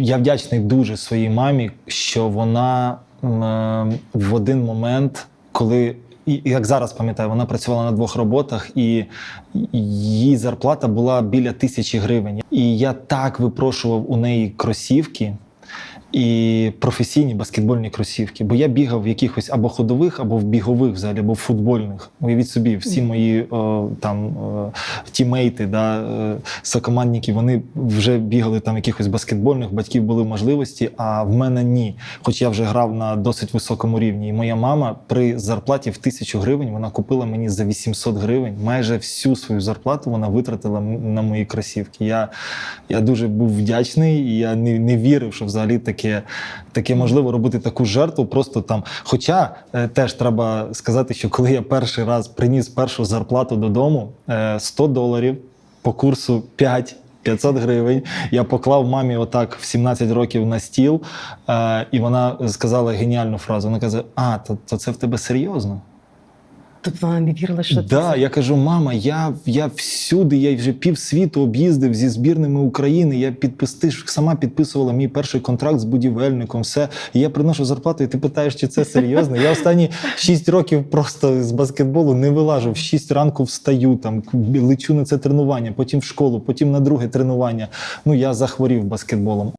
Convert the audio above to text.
я вдячний дуже своїй мамі, що вона е, в один момент, коли. І як зараз пам'ятаю, вона працювала на двох роботах, і її зарплата була біля тисячі гривень. І я так випрошував у неї кросівки і професійні баскетбольні кросівки. Бо я бігав в якихось або ходових, або в бігових взагалі, або в футбольних. Уявіть собі, всі мої о, там о, тімейти, да, е, сокомандники, вони вже бігали там в якихось баскетбольних, батьків були можливості, а в мене ні. Хоч я вже грав на досить високому рівні. І моя мама при зарплаті в тисячу гривень вона купила мені за 800 гривень. Майже всю свою зарплату вона витратила на мої кросівки. Я, я дуже був вдячний, і я не, не вірив, що взагалі таке, таке можливо робити таку жертву. Просто там. Хоча е, теж треба сказати, що коли я перший раз приніс першу зарплату додому, е, 100 доларів по курсу 5. 500 гривень. Я поклав мамі отак в 17 років на стіл, е, і вона сказала геніальну фразу. Вона каже: А, то, то це в тебе серйозно? Тобто вона не вірила, що Да, це я кажу, мама, я, я всюди, я вже пів світу об'їздив зі збірними України. Я підпис, ти ж сама підписувала мій перший контракт з будівельником. Все, і я приношу зарплату, і ти питаєш, чи це серйозно. Я останні 6 років просто з баскетболу не вилажу. В 6 ранку встаю, там лечу на це тренування, потім в школу, потім на друге тренування. Ну я захворів баскетболом.